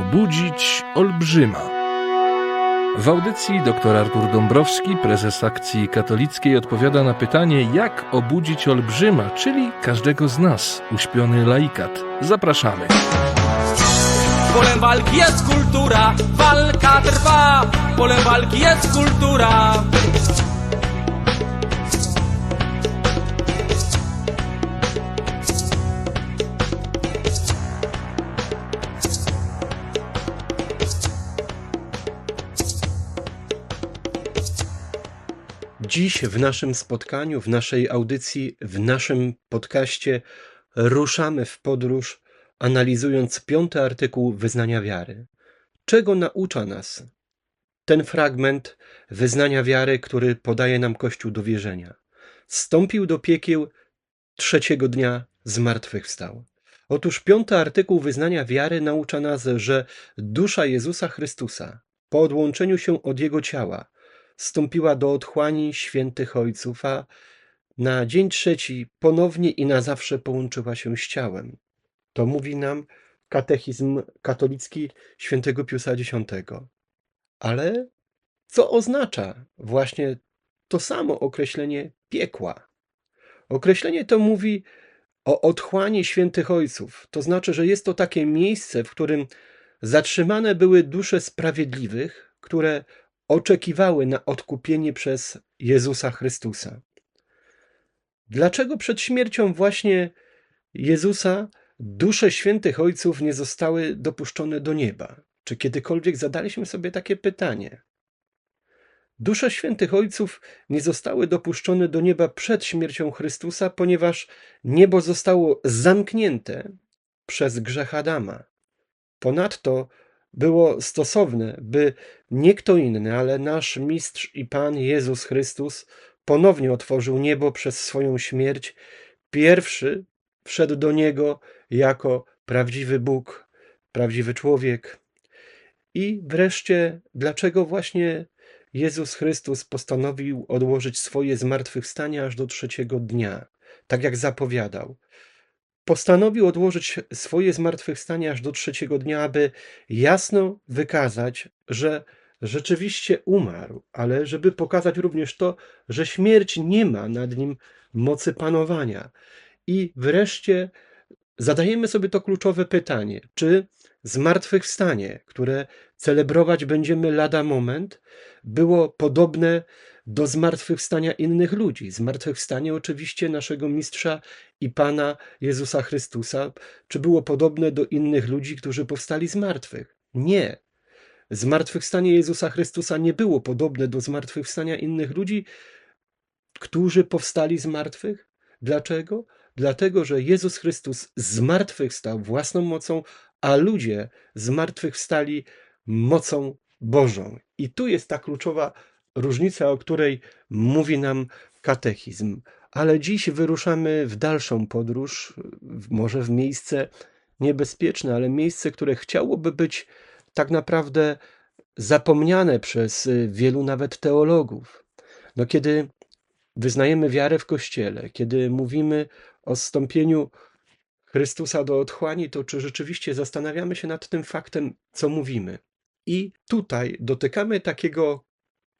Obudzić olbrzyma. W audycji dr Artur Dąbrowski, prezes akcji katolickiej, odpowiada na pytanie, jak obudzić olbrzyma, czyli każdego z nas, uśpiony laikat. Zapraszamy. Polem walki jest kultura, walka trwa. Polem walki jest kultura. Dziś w naszym spotkaniu, w naszej audycji, w naszym podcaście ruszamy w podróż, analizując piąty artykuł wyznania wiary. Czego naucza nas ten fragment wyznania wiary, który podaje nam Kościół do wierzenia? Stąpił do piekieł trzeciego dnia, zmartwychwstał. Otóż piąty artykuł wyznania wiary naucza nas, że dusza Jezusa Chrystusa po odłączeniu się od Jego ciała stąpiła do otchłani świętych ojców, a na dzień trzeci ponownie i na zawsze połączyła się z ciałem. To mówi nam katechizm katolicki świętego Piusa X. Ale co oznacza właśnie to samo określenie piekła? Określenie to mówi o otchłani świętych ojców. To znaczy, że jest to takie miejsce, w którym zatrzymane były dusze sprawiedliwych, które oczekiwały na odkupienie przez Jezusa Chrystusa. Dlaczego przed śmiercią właśnie Jezusa dusze świętych ojców nie zostały dopuszczone do nieba? Czy kiedykolwiek zadaliśmy sobie takie pytanie? Dusze świętych ojców nie zostały dopuszczone do nieba przed śmiercią Chrystusa, ponieważ niebo zostało zamknięte przez grzech Adama. Ponadto było stosowne, by nie kto inny, ale nasz mistrz i Pan Jezus Chrystus ponownie otworzył niebo przez swoją śmierć. Pierwszy wszedł do niego jako prawdziwy Bóg, prawdziwy człowiek. I wreszcie, dlaczego właśnie Jezus Chrystus postanowił odłożyć swoje zmartwychwstanie aż do trzeciego dnia, tak jak zapowiadał? Postanowił odłożyć swoje zmartwychwstanie aż do trzeciego dnia, aby jasno wykazać, że rzeczywiście umarł, ale żeby pokazać również to, że śmierć nie ma nad nim mocy panowania. I wreszcie zadajemy sobie to kluczowe pytanie: czy zmartwychwstanie, które celebrować będziemy lada moment, było podobne do zmartwychwstania innych ludzi. Zmartwychwstanie oczywiście naszego mistrza i Pana Jezusa Chrystusa, czy było podobne do innych ludzi, którzy powstali z martwych? Nie. Zmartwychwstanie Jezusa Chrystusa nie było podobne do zmartwychwstania innych ludzi, którzy powstali z martwych. Dlaczego? Dlatego, że Jezus Chrystus zmartwychwstał własną mocą, a ludzie zmartwychwstali mocą Bożą. I tu jest ta kluczowa różnica, o której mówi nam katechizm. Ale dziś wyruszamy w dalszą podróż, może w miejsce niebezpieczne, ale miejsce, które chciałoby być tak naprawdę zapomniane przez wielu nawet teologów. No kiedy wyznajemy wiarę w Kościele, kiedy mówimy o zstąpieniu Chrystusa do otchłani, to czy rzeczywiście zastanawiamy się nad tym faktem, co mówimy? I tutaj dotykamy takiego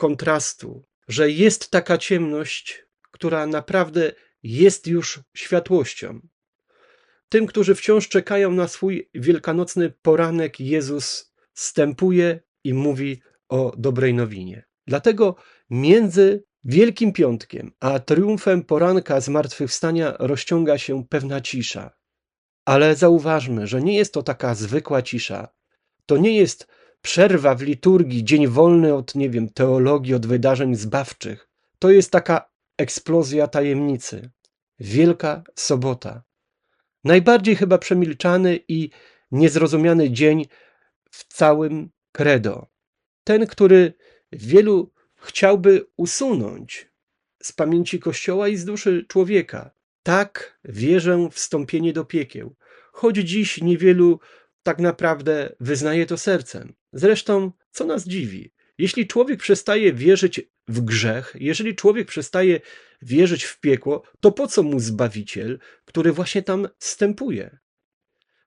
kontrastu, że jest taka ciemność, która naprawdę jest już światłością. Tym, którzy wciąż czekają na swój wielkanocny poranek, Jezus stępuje i mówi o dobrej nowinie. Dlatego między Wielkim Piątkiem a triumfem poranka zmartwychwstania rozciąga się pewna cisza. Ale zauważmy, że nie jest to taka zwykła cisza. To nie jest przerwa w liturgii, dzień wolny od, nie wiem, teologii, od wydarzeń zbawczych. To jest taka eksplozja tajemnicy. Wielka sobota. Najbardziej chyba przemilczany i niezrozumiany dzień w całym credo. Ten, który wielu chciałby usunąć z pamięci Kościoła i z duszy człowieka. Tak wierzę w wstąpienie do piekieł, choć dziś niewielu tak naprawdę wyznaje to sercem. Zresztą, co nas dziwi? Jeśli człowiek przestaje wierzyć w grzech, jeżeli człowiek przestaje wierzyć w piekło, to po co mu zbawiciel, który właśnie tam wstępuje?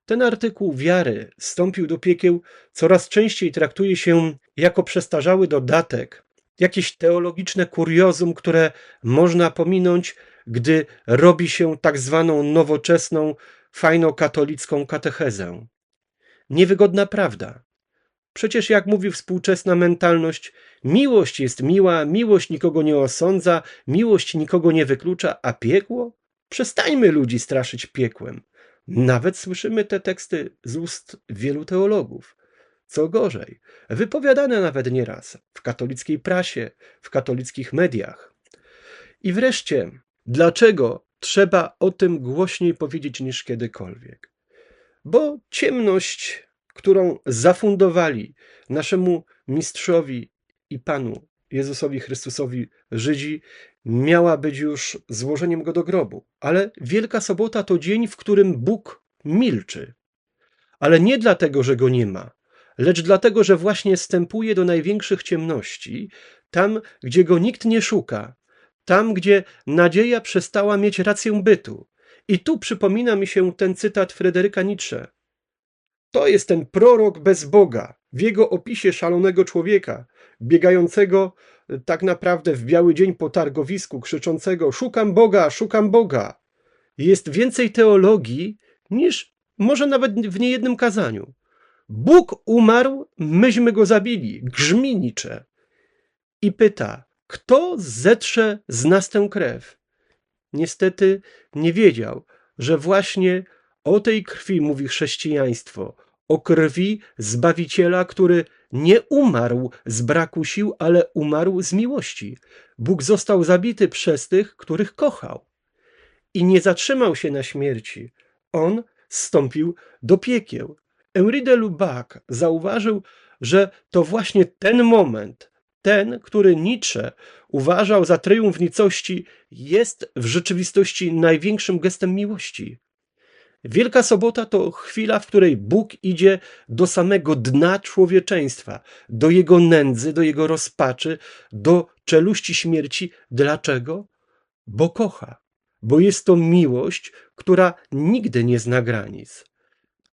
Ten artykuł wiary stąpił do piekieł coraz częściej traktuje się jako przestarzały dodatek, jakieś teologiczne kuriozum, które można pominąć, gdy robi się tak zwaną nowoczesną, fajno-katolicką katechezę. Niewygodna prawda. Przecież, jak mówi współczesna mentalność, miłość jest miła, miłość nikogo nie osądza, miłość nikogo nie wyklucza, a piekło? Przestańmy ludzi straszyć piekłem. Nawet słyszymy te teksty z ust wielu teologów. Co gorzej, wypowiadane nawet nieraz w katolickiej prasie, w katolickich mediach. I wreszcie, dlaczego trzeba o tym głośniej powiedzieć niż kiedykolwiek? Bo ciemność, którą zafundowali naszemu mistrzowi i Panu Jezusowi Chrystusowi Żydzi, miała być już złożeniem go do grobu. Ale Wielka Sobota to dzień, w którym Bóg milczy. Ale nie dlatego, że go nie ma, lecz dlatego, że właśnie stępuje do największych ciemności, tam, gdzie go nikt nie szuka, tam, gdzie nadzieja przestała mieć rację bytu. I tu przypomina mi się ten cytat Fryderyka Nietzsche. To jest ten prorok bez Boga, w jego opisie szalonego człowieka, biegającego tak naprawdę w biały dzień po targowisku, krzyczącego: Szukam Boga, szukam Boga. Jest więcej teologii niż może nawet w niejednym kazaniu. Bóg umarł, myśmy go zabili. Grzmi Nietzsche. I pyta, kto zetrze z nas tę krew? Niestety nie wiedział, że właśnie o tej krwi mówi chrześcijaństwo, o krwi Zbawiciela, który nie umarł z braku sił, ale umarł z miłości. Bóg został zabity przez tych, których kochał. I nie zatrzymał się na śmierci. On zstąpił do piekieł. Henri de zauważył, że to właśnie ten moment, ten, który Nietzsche uważał za triumf nicości, jest w rzeczywistości największym gestem miłości. Wielka Sobota to chwila, w której Bóg idzie do samego dna człowieczeństwa, do jego nędzy, do jego rozpaczy, do czeluści śmierci. Dlaczego? Bo kocha, bo jest to miłość, która nigdy nie zna granic.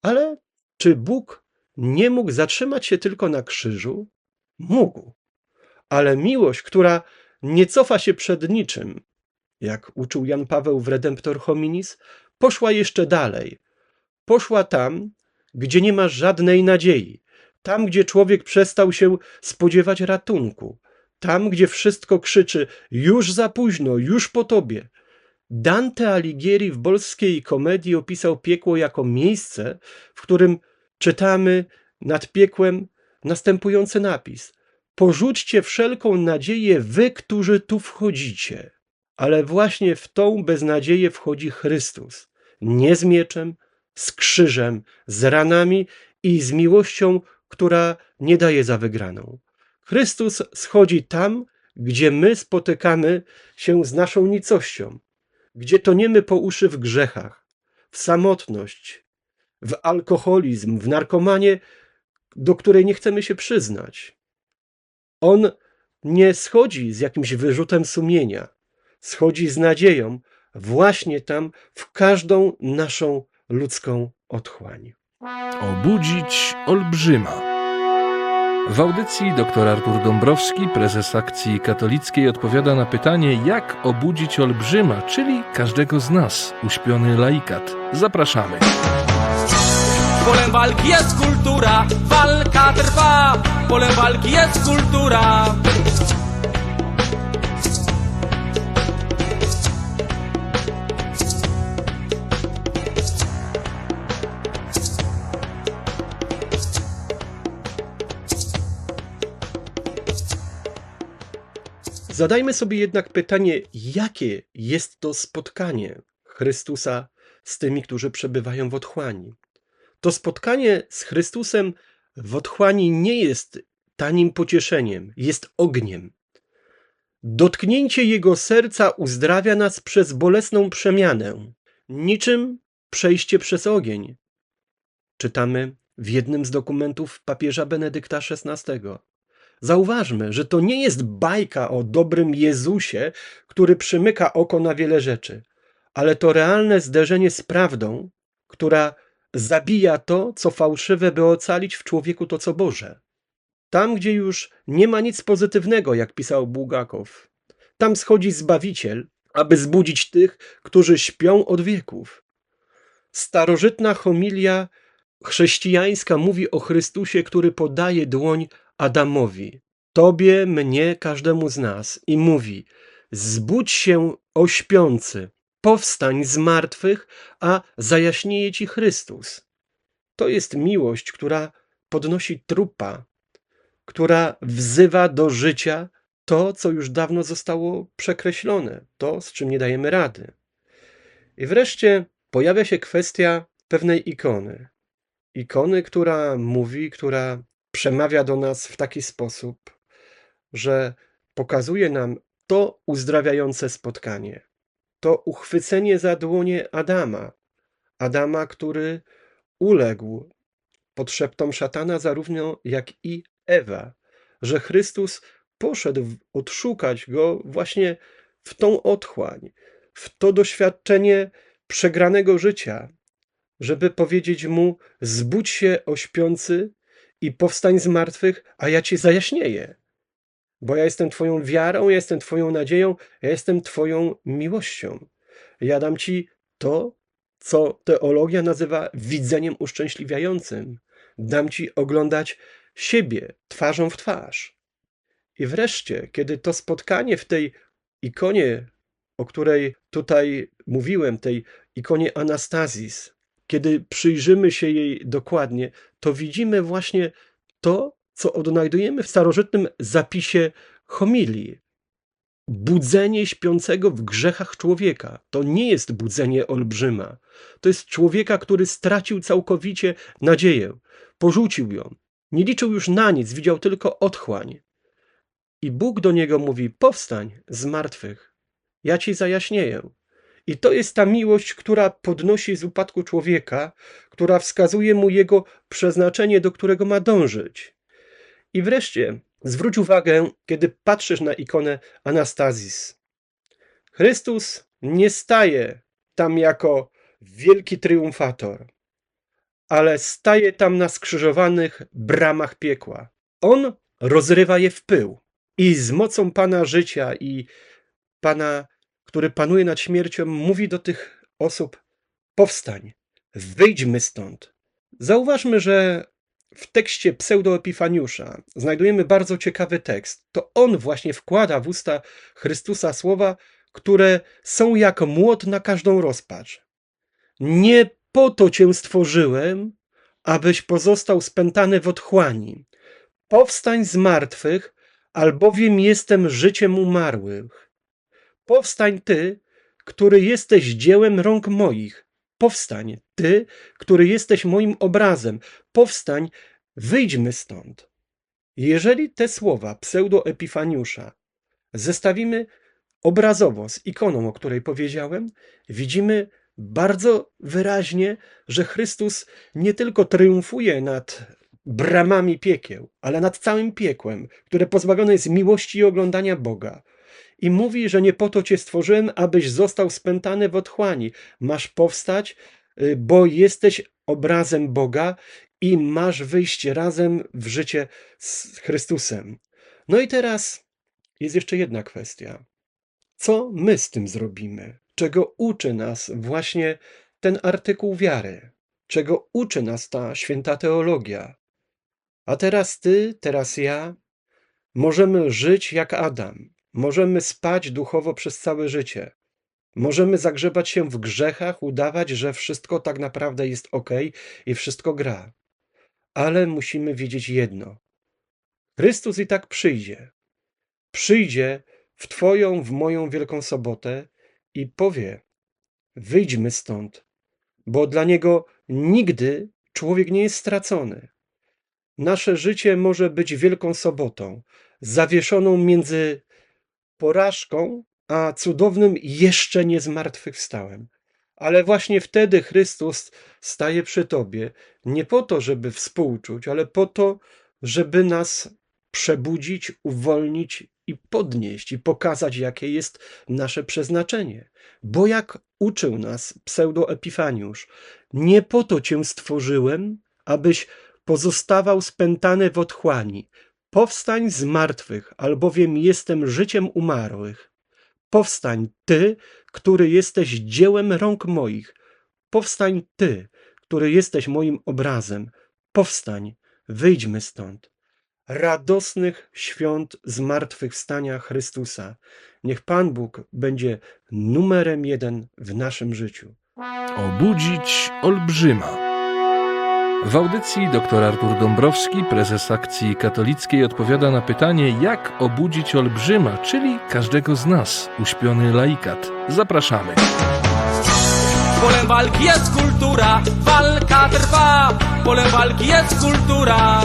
Ale czy Bóg nie mógł zatrzymać się tylko na krzyżu? Mógł. Ale miłość, która nie cofa się przed niczym, jak uczył Jan Paweł w Redemptor Hominis, poszła jeszcze dalej. Poszła tam, gdzie nie ma żadnej nadziei, tam, gdzie człowiek przestał się spodziewać ratunku, tam, gdzie wszystko krzyczy już za późno, już po tobie. Dante Alighieri w bolskiej komedii opisał piekło jako miejsce, w którym czytamy nad piekłem następujący napis: Porzućcie wszelką nadzieję, wy, którzy tu wchodzicie. Ale właśnie w tą beznadzieję wchodzi Chrystus. Nie z mieczem, z krzyżem, z ranami i z miłością, która nie daje za wygraną. Chrystus schodzi tam, gdzie my spotykamy się z naszą nicością, gdzie toniemy po uszy w grzechach, w samotność, w alkoholizm, w narkomanie, do której nie chcemy się przyznać. On nie schodzi z jakimś wyrzutem sumienia, schodzi z nadzieją właśnie tam w każdą naszą ludzką otchłań. Obudzić olbrzyma. W audycji dr Artur Dąbrowski, prezes akcji katolickiej, odpowiada na pytanie, jak obudzić olbrzyma, czyli każdego z nas, uśpiony laikat. Zapraszamy. Polem walki jest kultura, walka trwa. Polem walki jest kultura. Zadajmy sobie jednak pytanie, jakie jest to spotkanie Chrystusa z tymi, którzy przebywają w otchłani. To spotkanie z Chrystusem w otchłani nie jest tanim pocieszeniem, jest ogniem. Dotknięcie Jego serca uzdrawia nas przez bolesną przemianę, niczym przejście przez ogień. Czytamy w jednym z dokumentów papieża Benedykta XVI. Zauważmy, że to nie jest bajka o dobrym Jezusie, który przymyka oko na wiele rzeczy, ale to realne zderzenie z prawdą, która zabija to, co fałszywe, by ocalić w człowieku to, co Boże. Tam, gdzie już nie ma nic pozytywnego, jak pisał Bułgakow, tam schodzi Zbawiciel, aby zbudzić tych, którzy śpią od wieków. Starożytna homilia chrześcijańska mówi o Chrystusie, który podaje dłoń Adamowi, tobie, mnie, każdemu z nas i mówi: Zbudź się, o śpiący, powstań z martwych, a zajaśnieje ci Chrystus. To jest miłość, która podnosi trupa, która wzywa do życia to, co już dawno zostało przekreślone, to, z czym nie dajemy rady. I wreszcie pojawia się kwestia pewnej ikony. Ikony, która mówi, która przemawia do nas w taki sposób, że pokazuje nam to uzdrawiające spotkanie, to uchwycenie za dłonie Adama, Adama, który uległ pod szeptom szatana, zarówno jak i Ewa, że Chrystus poszedł odszukać go właśnie w tą otchłań, w to doświadczenie przegranego życia, żeby powiedzieć mu: Zbudź się, o śpiący, i powstań z martwych, a ja ci zajaśnieję. Bo ja jestem Twoją wiarą, ja jestem Twoją nadzieją, ja jestem Twoją miłością. Ja dam Ci to, co teologia nazywa widzeniem uszczęśliwiającym. Dam Ci oglądać siebie twarzą w twarz. I wreszcie, kiedy to spotkanie w tej ikonie, o której tutaj mówiłem, tej ikonie Anastazis, kiedy przyjrzymy się jej dokładnie, to widzimy właśnie to, co odnajdujemy w starożytnym zapisie homilii. Budzenie śpiącego w grzechach człowieka to nie jest budzenie olbrzyma. To jest człowieka, który stracił całkowicie nadzieję, porzucił ją, nie liczył już na nic, widział tylko otchłań. I Bóg do niego mówi: Powstań z martwych, ja ci zajaśnieję. I to jest ta miłość, która podnosi z upadku człowieka, która wskazuje mu jego przeznaczenie, do którego ma dążyć. I wreszcie zwróć uwagę, kiedy patrzysz na ikonę Anastazis. Chrystus nie staje tam jako wielki triumfator, ale staje tam na skrzyżowanych bramach piekła. On rozrywa je w pył i z mocą Pana życia i Pana, który panuje nad śmiercią, mówi do tych osób: Powstań, wyjdźmy stąd. Zauważmy, że w tekście pseudoepifaniusza znajdujemy bardzo ciekawy tekst. To on właśnie wkłada w usta Chrystusa słowa, które są jak młot na każdą rozpacz. Nie po to cię stworzyłem, abyś pozostał spętany w otchłani. Powstań z martwych, albowiem jestem życiem umarłych. Powstań ty, który jesteś dziełem rąk moich. Powstań ty, który jesteś moim obrazem. Powstań, wyjdźmy stąd. Jeżeli te słowa pseudoepifaniusza zestawimy obrazowo z ikoną, o której powiedziałem, widzimy bardzo wyraźnie, że Chrystus nie tylko triumfuje nad bramami piekieł, ale nad całym piekłem, które pozbawione jest miłości i oglądania Boga. I mówi, że nie po to cię stworzyłem, abyś został spętany w otchłani. Masz powstać, y, bo jesteś obrazem Boga i masz wyjść razem w życie z Chrystusem. No i teraz jest jeszcze jedna kwestia. Co my z tym zrobimy? Czego uczy nas właśnie ten artykuł wiary? Czego uczy nas ta święta teologia? A teraz ty, teraz ja, możemy żyć jak Adam. Możemy spać duchowo przez całe życie. Możemy zagrzebać się w grzechach, udawać, że wszystko tak naprawdę jest ok i wszystko gra. Ale musimy wiedzieć jedno: Chrystus i tak przyjdzie. Przyjdzie w Twoją, w moją Wielką Sobotę i powie: Wyjdźmy stąd, bo dla Niego nigdy człowiek nie jest stracony. Nasze życie może być Wielką Sobotą, zawieszoną między porażką a cudownym jeszcze nie zmartwychwstałem. Ale właśnie wtedy Chrystus staje przy Tobie, nie po to, żeby współczuć, ale po to, żeby nas przebudzić, uwolnić i podnieść i pokazać, jakie jest nasze przeznaczenie. Bo jak uczył nas pseudoepifaniusz, nie po to cię stworzyłem, abyś pozostawał spętany w otchłani. Powstań z martwych, albowiem jestem życiem umarłych. Powstań ty, który jesteś dziełem rąk moich. Powstań ty, który jesteś moim obrazem. Powstań, wyjdźmy stąd. Radosnych świąt zmartwychwstania Chrystusa. Niech Pan Bóg będzie numerem jeden w naszym życiu. Obudzić olbrzyma. W audycji dr Artur Dąbrowski, prezes akcji katolickiej, odpowiada na pytanie, jak obudzić olbrzyma, czyli każdego z nas, uśpiony laikat. Zapraszamy. Polem walki jest kultura, walka trwa. Polem walki jest kultura.